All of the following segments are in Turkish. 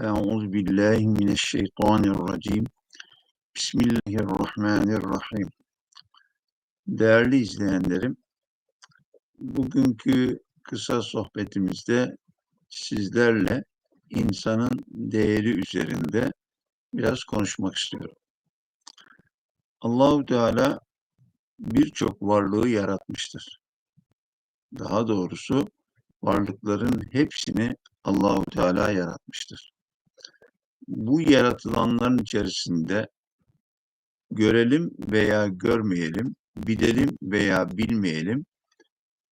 Euzu billahi mineşşeytanirracim. Bismillahirrahmanirrahim. Değerli izleyenlerim, bugünkü kısa sohbetimizde sizlerle insanın değeri üzerinde biraz konuşmak istiyorum. Allahu Teala birçok varlığı yaratmıştır. Daha doğrusu varlıkların hepsini Allahu Teala yaratmıştır. Bu yaratılanların içerisinde görelim veya görmeyelim, bilelim veya bilmeyelim,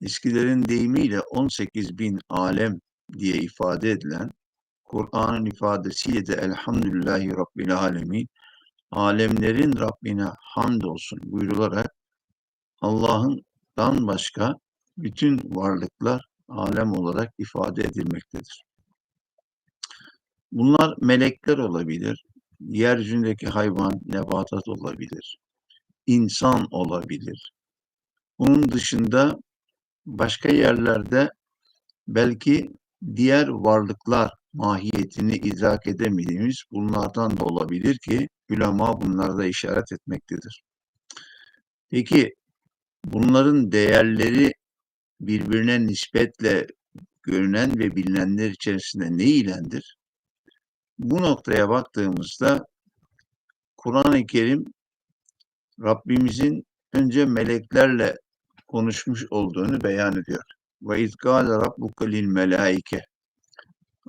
eskilerin deyimiyle 18 bin alem diye ifade edilen, Kur'an'ın ifadesiyle de Elhamdülillahi Rabbil Alemin, alemlerin Rabbine hamdolsun buyrularak Allah'ından başka bütün varlıklar alem olarak ifade edilmektedir. Bunlar melekler olabilir, yeryüzündeki hayvan, nebatat olabilir, insan olabilir. Bunun dışında başka yerlerde belki diğer varlıklar mahiyetini idrak edemediğimiz bunlardan da olabilir ki ulema bunlarda işaret etmektedir. Peki bunların değerleri birbirine nispetle görünen ve bilinenler içerisinde ne ilendir? Bu noktaya baktığımızda Kur'an-ı Kerim Rabbimizin önce meleklerle konuşmuş olduğunu beyan ediyor. Ve izgâle rabbuke lil melaike.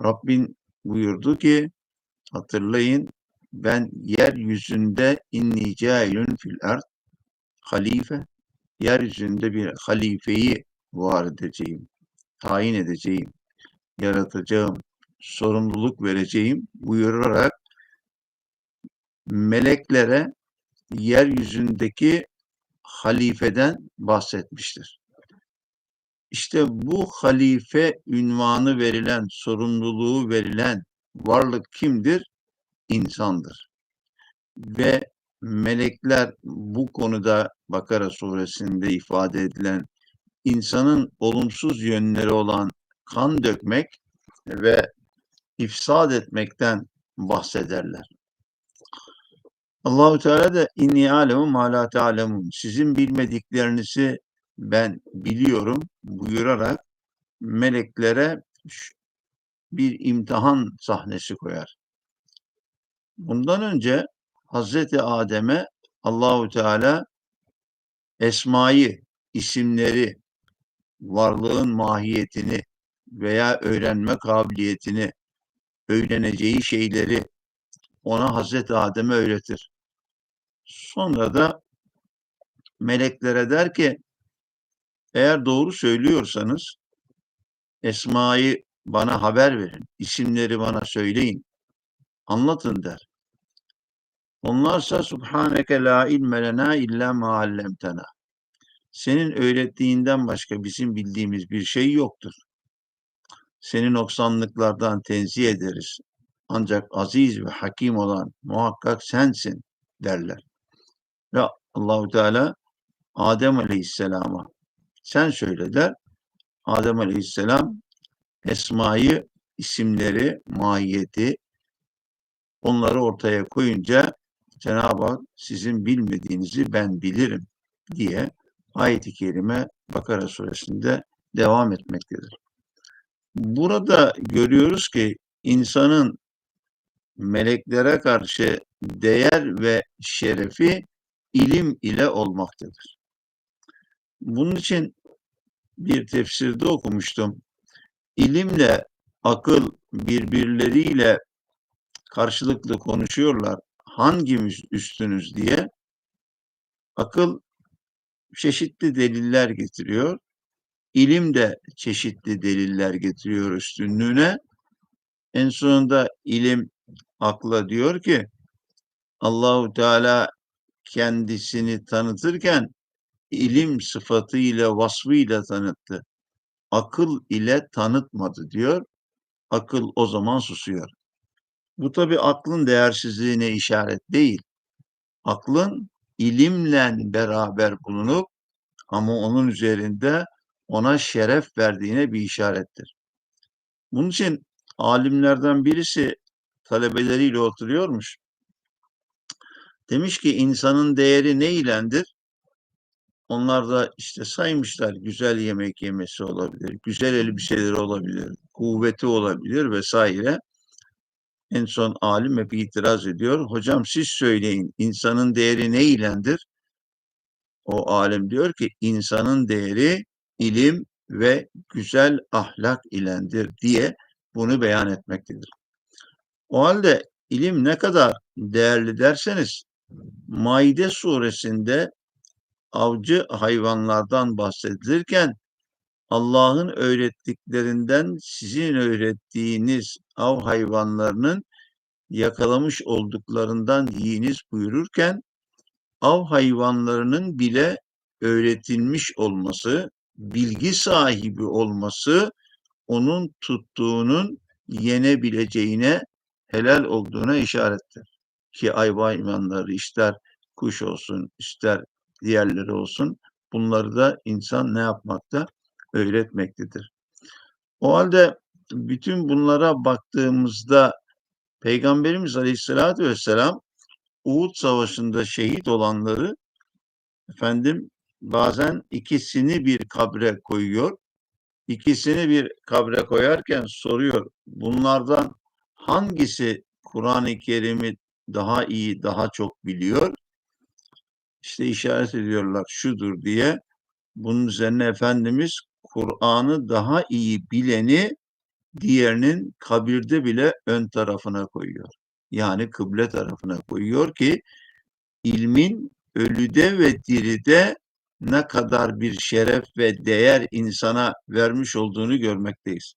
Rabbin buyurdu ki hatırlayın ben yeryüzünde inni cailun fil ard halife yeryüzünde bir halifeyi var edeceğim, tayin edeceğim, yaratacağım, sorumluluk vereceğim buyurarak meleklere yeryüzündeki halifeden bahsetmiştir. İşte bu halife ünvanı verilen, sorumluluğu verilen varlık kimdir? İnsandır. Ve melekler bu konuda Bakara suresinde ifade edilen insanın olumsuz yönleri olan kan dökmek ve ifsad etmekten bahsederler. Allahu Teala da inni alemu ma la ta'lemun. Sizin bilmediklerinizi ben biliyorum buyurarak meleklere bir imtihan sahnesi koyar. Bundan önce Hazreti Adem'e Allahu Teala esmayı, isimleri, varlığın mahiyetini veya öğrenme kabiliyetini, öğreneceği şeyleri ona Hazreti Adem'e öğretir. Sonra da meleklere der ki eğer doğru söylüyorsanız esmayı bana haber verin, isimleri bana söyleyin, anlatın der. Onlarsa subhaneke la ilme lena illa ma allemtena. Senin öğrettiğinden başka bizim bildiğimiz bir şey yoktur. Seni noksanlıklardan tenzih ederiz. Ancak aziz ve hakim olan muhakkak sensin derler. Ve Allahu Teala Adem Aleyhisselam'a sen söyle der. Adem Aleyhisselam esmayı, isimleri, mahiyeti onları ortaya koyunca Cenab-ı Hak sizin bilmediğinizi ben bilirim diye ayet-i kerime Bakara suresinde devam etmektedir. Burada görüyoruz ki insanın meleklere karşı değer ve şerefi ilim ile olmaktadır. Bunun için bir tefsirde okumuştum. İlimle akıl birbirleriyle karşılıklı konuşuyorlar. Hangimiz üstünüz diye. Akıl çeşitli deliller getiriyor. İlim de çeşitli deliller getiriyor üstünlüğüne. En sonunda ilim akla diyor ki Allahu Teala kendisini tanıtırken ilim sıfatıyla, vasfıyla tanıttı. Akıl ile tanıtmadı diyor. Akıl o zaman susuyor. Bu tabi aklın değersizliğine işaret değil. Aklın ilimle beraber bulunup ama onun üzerinde ona şeref verdiğine bir işarettir. Bunun için alimlerden birisi talebeleriyle oturuyormuş. Demiş ki insanın değeri ne ilendir? Onlar da işte saymışlar güzel yemek yemesi olabilir, güzel elbiseleri olabilir, kuvveti olabilir vesaire. En son alim hep itiraz ediyor. Hocam siz söyleyin insanın değeri ne ilendir? O alim diyor ki insanın değeri ilim ve güzel ahlak ilendir diye bunu beyan etmektedir. O halde ilim ne kadar değerli derseniz Maide suresinde avcı hayvanlardan bahsedilirken Allah'ın öğrettiklerinden sizin öğrettiğiniz av hayvanlarının yakalamış olduklarından yiyiniz buyururken av hayvanlarının bile öğretilmiş olması, bilgi sahibi olması onun tuttuğunun yenebileceğine helal olduğuna işarettir. Ki ay hayvanları ister kuş olsun, ister diğerleri olsun bunları da insan ne yapmakta? Öğretmektedir. O halde bütün bunlara baktığımızda Peygamberimiz Aleyhisselatü Vesselam Uhud Savaşı'nda şehit olanları efendim bazen ikisini bir kabre koyuyor. İkisini bir kabre koyarken soruyor. Bunlardan hangisi Kur'an-ı Kerim'i daha iyi, daha çok biliyor? İşte işaret ediyorlar şudur diye. Bunun üzerine Efendimiz Kur'an'ı daha iyi bileni diğerinin kabirde bile ön tarafına koyuyor. Yani kıble tarafına koyuyor ki ilmin ölüde ve diride ne kadar bir şeref ve değer insana vermiş olduğunu görmekteyiz.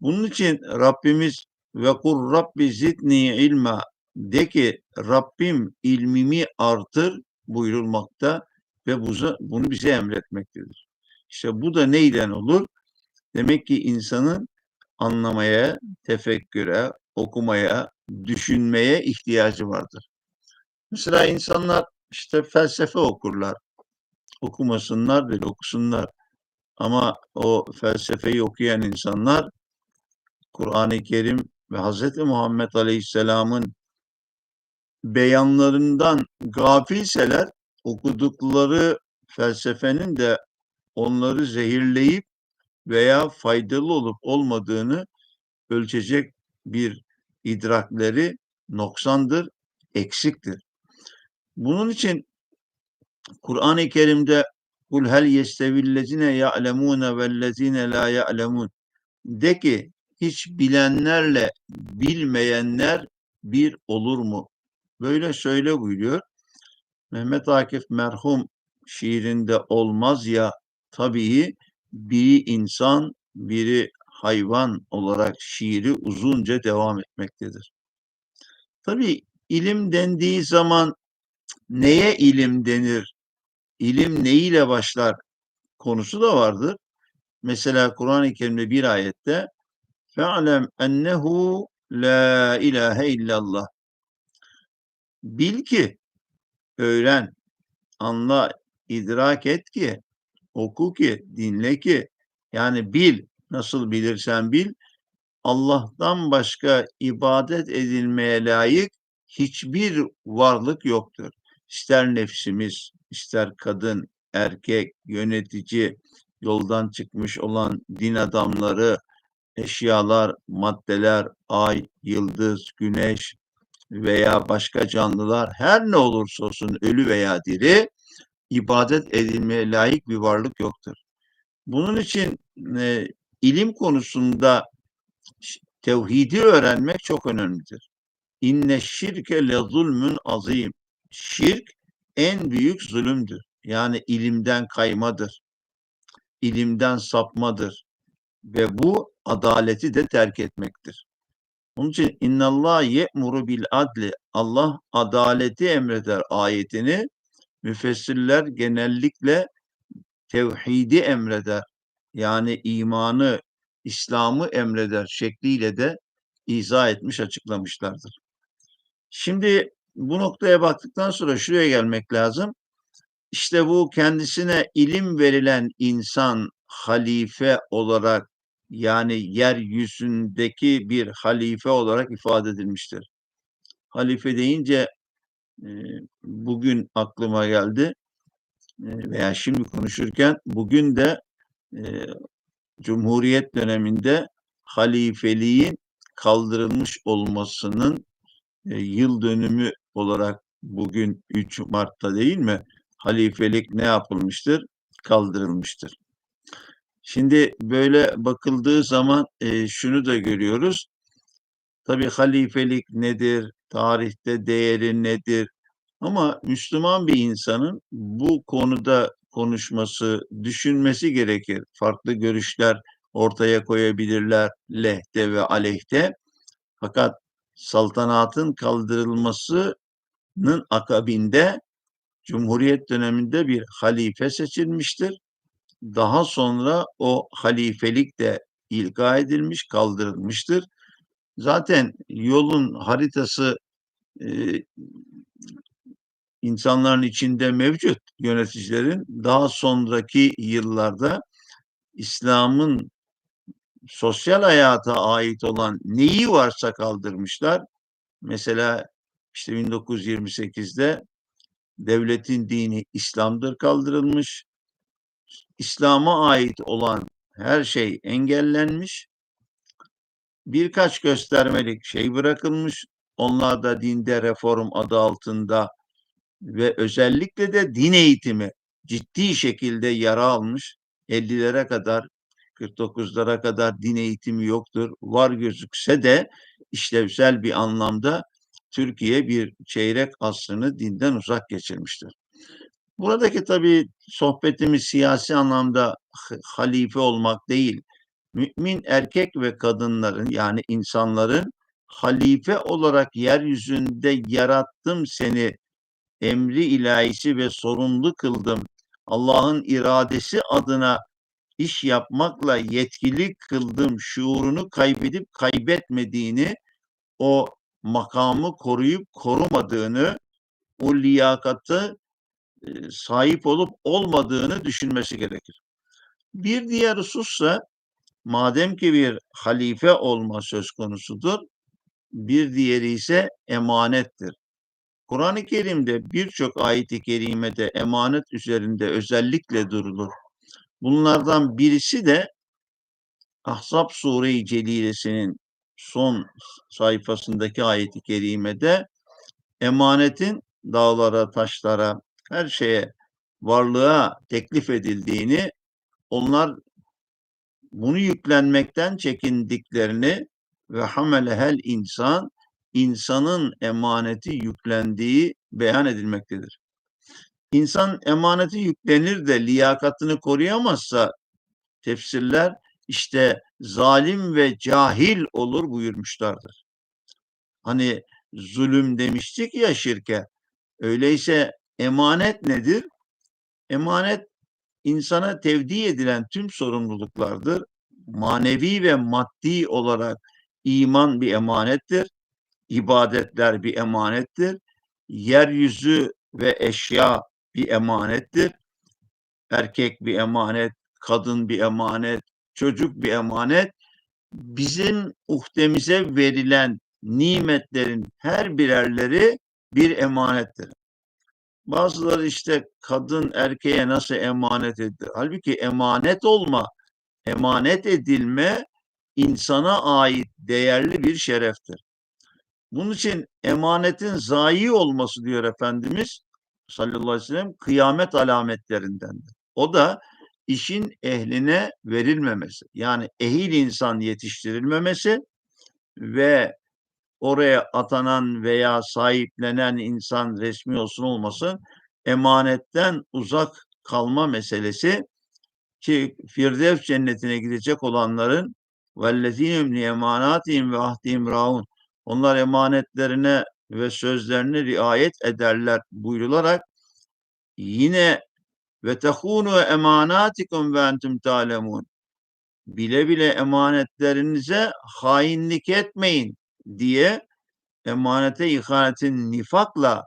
Bunun için Rabbimiz ve kur Rabbi zidni ilma de ki Rabbim ilmimi artır buyurulmakta ve bunu bize emretmektedir. İşte bu da neyden olur? Demek ki insanın anlamaya, tefekküre, okumaya, düşünmeye ihtiyacı vardır. Mesela insanlar işte felsefe okurlar. Okumasınlar değil, okusunlar. Ama o felsefeyi okuyan insanlar Kur'an-ı Kerim ve Hz. Muhammed Aleyhisselam'ın beyanlarından gafilseler okudukları felsefenin de onları zehirleyip veya faydalı olup olmadığını ölçecek bir idrakleri noksandır, eksiktir. Bunun için Kur'an-ı Kerim'de kul hel yestevillezine ya'lemune vellezine la ya'lemun de ki hiç bilenlerle bilmeyenler bir olur mu? Böyle söyle buyuruyor. Mehmet Akif merhum şiirinde olmaz ya tabii biri insan biri hayvan olarak şiiri uzunca devam etmektedir. Tabii ilim dendiği zaman neye ilim denir? İlim neyle başlar? Konusu da vardır. Mesela Kur'an-ı Kerim'de bir ayette fe'lem ennehu la ilahe illallah bil ki öğren, anla, idrak et ki, oku ki, dinle ki, yani bil, nasıl bilirsen bil, Allah'tan başka ibadet edilmeye layık hiçbir varlık yoktur. İster nefsimiz, ister kadın, erkek, yönetici, yoldan çıkmış olan din adamları, eşyalar, maddeler, ay, yıldız, güneş veya başka canlılar her ne olursa olsun ölü veya diri ibadet edilmeye layık bir varlık yoktur. Bunun için e, ilim konusunda tevhidi öğrenmek çok önemlidir. İnne şirke le zulmün azim. Şirk en büyük zulümdür. Yani ilimden kaymadır. İlimden sapmadır. Ve bu adaleti de terk etmektir. Onun için innallah ye'muru bil adli. Allah adaleti emreder ayetini müfessirler genellikle tevhidi emreder. Yani imanı, İslam'ı emreder şekliyle de izah etmiş, açıklamışlardır. Şimdi bu noktaya baktıktan sonra şuraya gelmek lazım. İşte bu kendisine ilim verilen insan halife olarak yani yeryüzündeki bir halife olarak ifade edilmiştir. Halife deyince e, bugün aklıma geldi e, veya şimdi konuşurken bugün de e, Cumhuriyet döneminde halifeliğin kaldırılmış olmasının yıl dönümü olarak bugün 3 Mart'ta değil mi? Halifelik ne yapılmıştır? Kaldırılmıştır. Şimdi böyle bakıldığı zaman e, şunu da görüyoruz. Tabii halifelik nedir? Tarihte değeri nedir? Ama Müslüman bir insanın bu konuda konuşması, düşünmesi gerekir. Farklı görüşler ortaya koyabilirler lehte ve aleyhte. Fakat saltanatın kaldırılmasının akabinde Cumhuriyet döneminde bir halife seçilmiştir. Daha sonra o halifelik de ilga edilmiş, kaldırılmıştır. Zaten yolun haritası insanların içinde mevcut yöneticilerin daha sonraki yıllarda İslam'ın sosyal hayata ait olan neyi varsa kaldırmışlar. Mesela işte 1928'de devletin dini İslam'dır kaldırılmış. İslam'a ait olan her şey engellenmiş. Birkaç göstermelik şey bırakılmış. Onlar da dinde reform adı altında ve özellikle de din eğitimi ciddi şekilde yara almış. 50'lere kadar 49'lara kadar din eğitimi yoktur. Var gözükse de işlevsel bir anlamda Türkiye bir çeyrek asrını dinden uzak geçirmiştir. Buradaki tabii sohbetimiz siyasi anlamda halife olmak değil. Mümin erkek ve kadınların yani insanların halife olarak yeryüzünde yarattım seni emri ilahisi ve sorumlu kıldım. Allah'ın iradesi adına iş yapmakla yetkili kıldım şuurunu kaybedip kaybetmediğini, o makamı koruyup korumadığını, o liyakatı e, sahip olup olmadığını düşünmesi gerekir. Bir diğer husussa madem ki bir halife olma söz konusudur, bir diğeri ise emanettir. Kur'an-ı Kerim'de birçok ayet-i kerimede emanet üzerinde özellikle durulur. Bunlardan birisi de Ahzab Sure-i Celilesi'nin son sayfasındaki ayet-i kerimede emanetin dağlara, taşlara, her şeye, varlığa teklif edildiğini, onlar bunu yüklenmekten çekindiklerini ve hamelehel insan insanın emaneti yüklendiği beyan edilmektedir. İnsan emaneti yüklenir de liyakatını koruyamazsa tefsirler işte zalim ve cahil olur buyurmuşlardır. Hani zulüm demiştik ya şirke. Öyleyse emanet nedir? Emanet insana tevdi edilen tüm sorumluluklardır. Manevi ve maddi olarak iman bir emanettir ibadetler bir emanettir. Yeryüzü ve eşya bir emanettir. Erkek bir emanet, kadın bir emanet, çocuk bir emanet. Bizim uhdemize verilen nimetlerin her birerleri bir emanettir. Bazıları işte kadın erkeğe nasıl emanet edilir? Halbuki emanet olma, emanet edilme insana ait değerli bir şereftir. Bunun için emanetin zayi olması diyor Efendimiz sallallahu aleyhi ve sellem kıyamet alametlerindendir. O da işin ehline verilmemesi. Yani ehil insan yetiştirilmemesi ve oraya atanan veya sahiplenen insan resmi olsun olmasın emanetten uzak kalma meselesi ki Firdevs cennetine gidecek olanların vellezînüm li emanatihim ve ahdihim raun onlar emanetlerine ve sözlerine riayet ederler buyrularak yine ve tehunu emanatikum ve entum talemun bile bile emanetlerinize hainlik etmeyin diye emanete ihanetin nifakla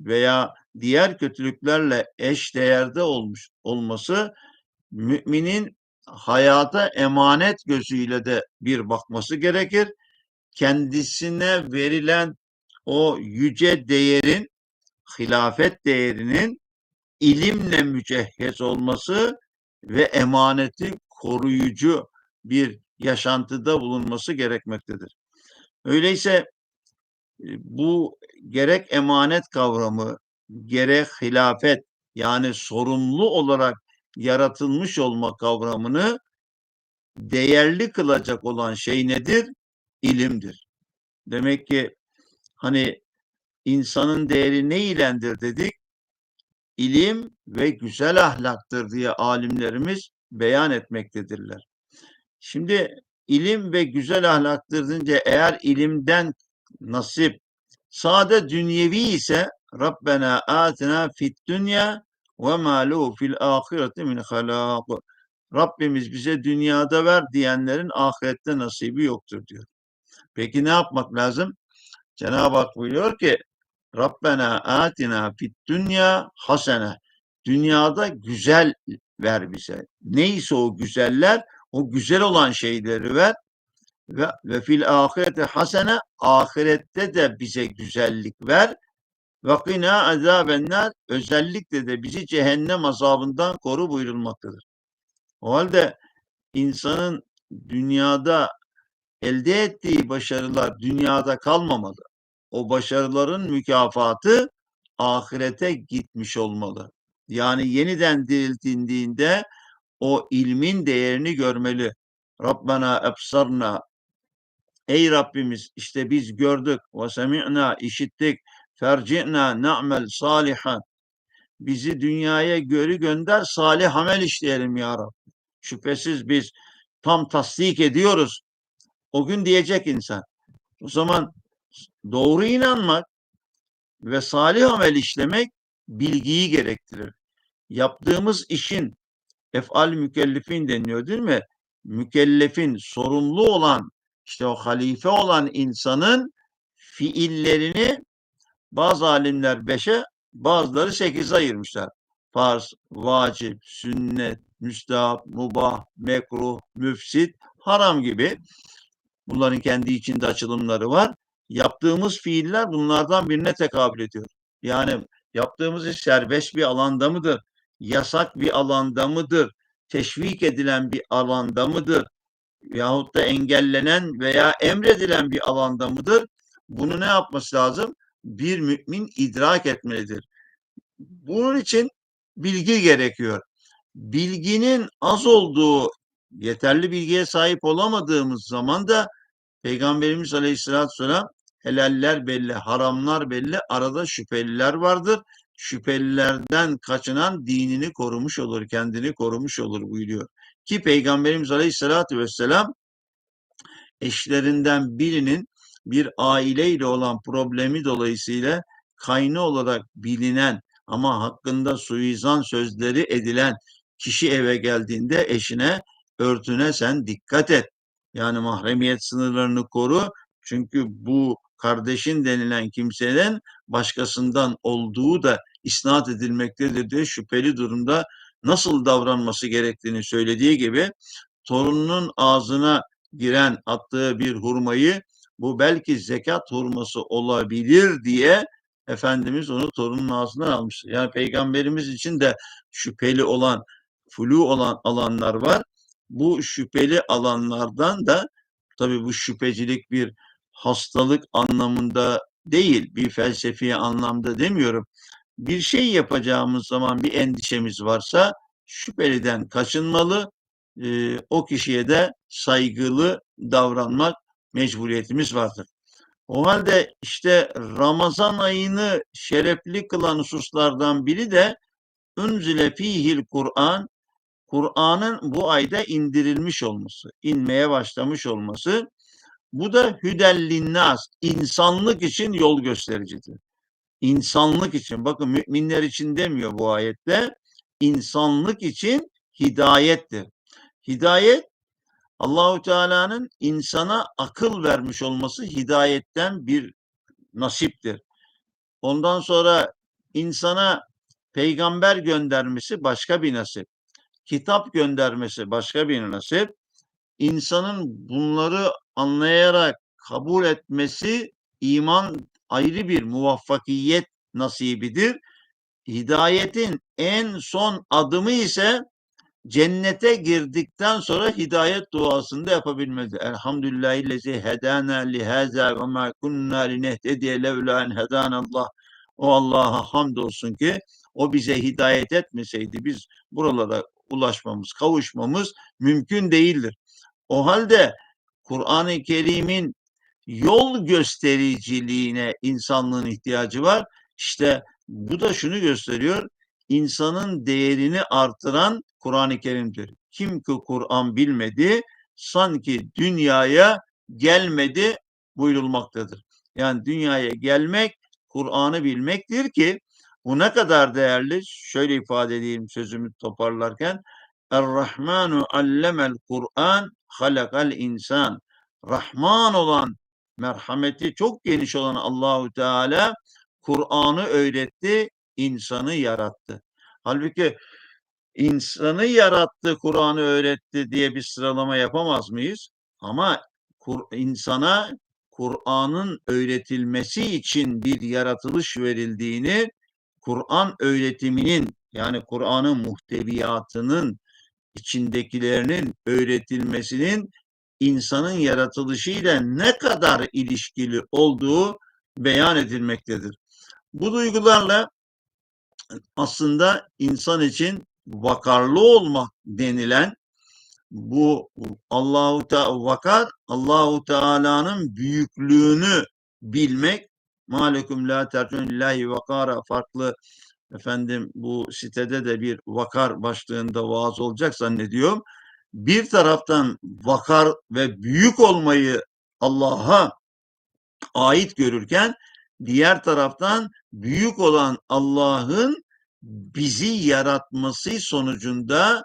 veya diğer kötülüklerle eş değerde olmuş olması müminin hayata emanet gözüyle de bir bakması gerekir. Kendisine verilen o yüce değerin, hilafet değerinin ilimle mücehhez olması ve emaneti koruyucu bir yaşantıda bulunması gerekmektedir. Öyleyse e, bu gerek emanet kavramı, gerek hilafet yani sorumlu olarak yaratılmış olma kavramını değerli kılacak olan şey nedir? İlimdir. Demek ki hani insanın değeri ne ilendir dedik? İlim ve güzel ahlaktır diye alimlerimiz beyan etmektedirler. Şimdi ilim ve güzel ahlaktır deyince eğer ilimden nasip sade dünyevi ise Rabbena atina fit dünya ve ma lehu fil ahireti min halaq. Rabbimiz bize dünyada ver diyenlerin ahirette nasibi yoktur diyor. Peki ne yapmak lazım? Cenab-ı Hak buyuruyor ki Rabbena atina fit dünya hasene. Dünyada güzel ver bize. Neyse o güzeller, o güzel olan şeyleri ver. Ve, ve fil ahirete hasene, ahirette de bize güzellik ver. Ve kina azabenler, özellikle de bizi cehennem azabından koru buyurulmaktadır. O halde insanın dünyada elde ettiği başarılar dünyada kalmamalı. O başarıların mükafatı ahirete gitmiş olmalı. Yani yeniden diriltildiğinde o ilmin değerini görmeli. Rabbena ebsarna Ey Rabbimiz işte biz gördük ve semi'na işittik ferci'na na'mel salihan bizi dünyaya görü gönder salih amel işleyelim ya Rabbi. Şüphesiz biz tam tasdik ediyoruz. O gün diyecek insan. O zaman doğru inanmak ve salih amel işlemek bilgiyi gerektirir. Yaptığımız işin efal mükellefin deniyor değil mi? Mükellefin sorumlu olan işte o halife olan insanın fiillerini bazı alimler beşe bazıları sekize ayırmışlar. Farz, vacip, sünnet, müstahap, mubah, mekruh, müfsit, haram gibi. Bunların kendi içinde açılımları var. Yaptığımız fiiller bunlardan birine tekabül ediyor. Yani yaptığımız iş serbest bir alanda mıdır? Yasak bir alanda mıdır? Teşvik edilen bir alanda mıdır? Yahut da engellenen veya emredilen bir alanda mıdır? Bunu ne yapması lazım? Bir mümin idrak etmelidir. Bunun için bilgi gerekiyor. Bilginin az olduğu, yeterli bilgiye sahip olamadığımız zaman da Peygamberimiz Aleyhisselatü Vesselam helaller belli, haramlar belli, arada şüpheliler vardır. Şüphelilerden kaçınan dinini korumuş olur, kendini korumuş olur buyuruyor. Ki Peygamberimiz Aleyhisselatü Vesselam eşlerinden birinin bir aileyle olan problemi dolayısıyla kayны olarak bilinen ama hakkında suizan sözleri edilen kişi eve geldiğinde eşine örtüne sen dikkat et. Yani mahremiyet sınırlarını koru. Çünkü bu kardeşin denilen kimsenin başkasından olduğu da isnat edilmektedir diye şüpheli durumda nasıl davranması gerektiğini söylediği gibi torununun ağzına giren attığı bir hurmayı bu belki zekat hurması olabilir diye Efendimiz onu torunun ağzından almış. Yani peygamberimiz için de şüpheli olan, flu olan alanlar var. Bu şüpheli alanlardan da tabii bu şüphecilik bir hastalık anlamında değil, bir felsefi anlamda demiyorum. Bir şey yapacağımız zaman bir endişemiz varsa şüpheliden kaçınmalı, e, o kişiye de saygılı davranmak mecburiyetimiz vardır. O halde işte Ramazan ayını şerefli kılan hususlardan biri de Unzile fihil Kur'an Kur'an'ın bu ayda indirilmiş olması, inmeye başlamış olması. Bu da hüdellinnas, insanlık için yol göstericidir. İnsanlık için, bakın müminler için demiyor bu ayette, insanlık için hidayettir. Hidayet Allahu Teala'nın insana akıl vermiş olması hidayetten bir nasiptir. Ondan sonra insana peygamber göndermesi başka bir nasip. kitap göndermesi başka bir nasip. İnsanın bunları anlayarak kabul etmesi iman ayrı bir muvaffakiyet nasibidir. Hidayetin en son adımı ise cennete girdikten sonra hidayet duasını da yapabilmelidir. Elhamdülillahillezi hedana lihaza ve ma kunna linehtediye levla en hedanallah. O Allah'a hamdolsun ki o bize hidayet etmeseydi biz buralara ulaşmamız, kavuşmamız mümkün değildir. O halde Kur'an-ı Kerim'in yol göstericiliğine insanlığın ihtiyacı var. İşte bu da şunu gösteriyor. İnsanın değerini artıran Kur'an-ı Kerim'dir. Kim ki Kur'an bilmedi sanki dünyaya gelmedi buyurulmaktadır. Yani dünyaya gelmek Kur'an'ı bilmektir ki bu ne kadar değerli? Şöyle ifade edeyim sözümü toparlarken. Er-Rahmanu allemel Kur'an halakal insan. Rahman olan, merhameti çok geniş olan Allahu Teala Kur'an'ı öğretti, insanı yarattı. Halbuki insanı yarattı, Kur'an'ı öğretti diye bir sıralama yapamaz mıyız? Ama kur, insana Kur'an'ın öğretilmesi için bir yaratılış verildiğini, Kur'an öğretiminin yani Kur'an'ın muhteviyatının içindekilerinin öğretilmesinin insanın yaratılışıyla ne kadar ilişkili olduğu beyan edilmektedir. Bu duygularla aslında insan için vakarlı olmak denilen bu Allahu Teala vakar Allahu Teala'nın büyüklüğünü bilmek malekum la tercunillahi vakara farklı efendim bu sitede de bir vakar başlığında vaaz olacak zannediyorum. Bir taraftan vakar ve büyük olmayı Allah'a ait görürken diğer taraftan büyük olan Allah'ın bizi yaratması sonucunda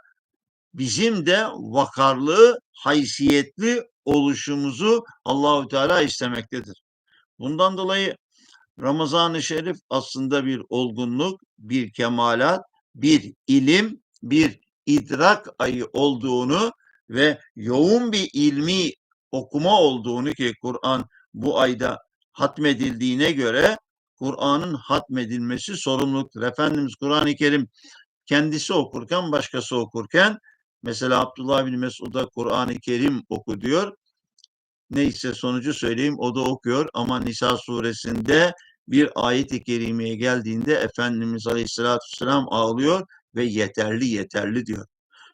bizim de vakarlı, haysiyetli oluşumuzu Allahü Teala istemektedir. Bundan dolayı Ramazan-ı Şerif aslında bir olgunluk, bir kemalat, bir ilim, bir idrak ayı olduğunu ve yoğun bir ilmi okuma olduğunu ki Kur'an bu ayda hatmedildiğine göre Kur'an'ın hatmedilmesi sorumluluktur. Efendimiz Kur'an-ı Kerim kendisi okurken başkası okurken mesela Abdullah bin Mesud'a Kur'an-ı Kerim oku diyor. Neyse sonucu söyleyeyim o da okuyor ama Nisa suresinde bir ayet-i kerimeye geldiğinde Efendimiz Aleyhisselatü Vesselam ağlıyor ve yeterli yeterli diyor.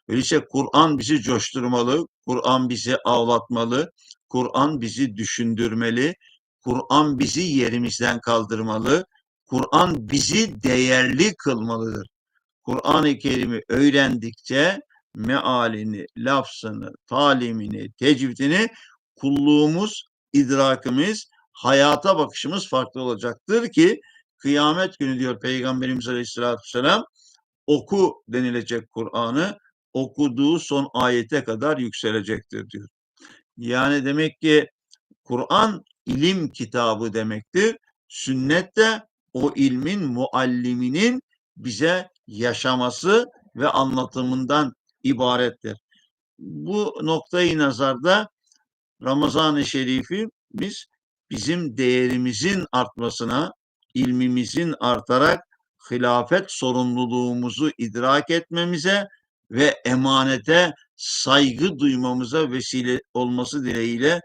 Öyleyse Kur'an bizi coşturmalı, Kur'an bizi ağlatmalı, Kur'an bizi düşündürmeli, Kur'an bizi yerimizden kaldırmalı, Kur'an bizi değerli kılmalıdır. Kur'an-ı Kerim'i öğrendikçe mealini, lafzını, talimini, tecvidini kulluğumuz, idrakimiz, hayata bakışımız farklı olacaktır ki kıyamet günü diyor Peygamberimiz Aleyhisselatü Vesselam oku denilecek Kur'an'ı okuduğu son ayete kadar yükselecektir diyor. Yani demek ki Kur'an ilim kitabı demektir. Sünnet de o ilmin mualliminin bize yaşaması ve anlatımından ibarettir. Bu noktayı nazarda Ramazan-ı Şerifimiz bizim değerimizin artmasına, ilmimizin artarak hilafet sorumluluğumuzu idrak etmemize ve emanete saygı duymamıza vesile olması dileğiyle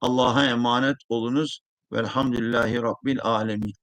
Allah'a emanet olunuz. Velhamdülillahi Rabbil Alemin.